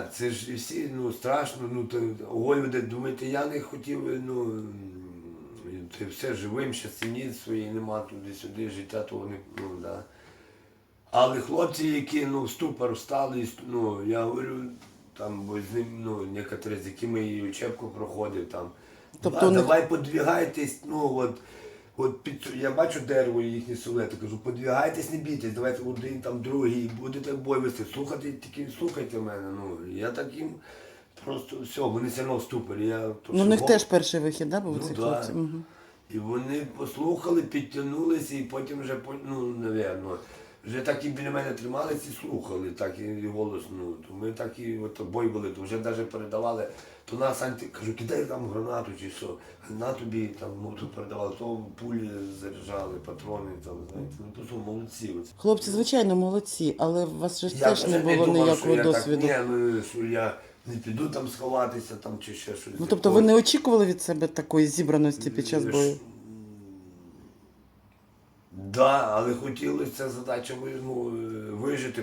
це ж всі ну, страшно, ну то ви думаєте, я не хотів, ну ти все живим, своєї нема туди-сюди, життя того не ну, да. Але хлопці, які ну, в ступор встали, ну, я говорю, там, бо з ним, ну, некоторі, з якими і учебку проходив, там, Тобто «Да, у давай подвігайтесь, ну, от, от під, я бачу дерево їхні силуети, кажу, подвігайтесь, не бійтесь, давайте один, там, другий, будете бой вести, слухайте, тільки слухайте мене, ну, я таким, просто все, вони все одно ступорі, я, то, Ну, у них теж перший вихід, да, був Ну, цих да. хлопців? Мгм. і вони послухали, підтягнулися, і потім вже, по- ну, напевно, вже так і біля мене трималися і слухали, так і голос, ну, то ми так і от бой були, то вже навіть передавали, то нас анти, кажу, кидай там гранату чи що, на тобі там, ну, передавали, то пулі заряджали, патрони, там, знаєте, ну, просто молодці. От. Хлопці, звичайно, молодці, але у вас же ж теж не було ніякого я досвіду. Так, ні, ну, що я не піду там сховатися там, чи ще щось. Ну, тобто ви не очікували від себе такої зібраності під час бою? Да, але хотілося задача ну, вижити.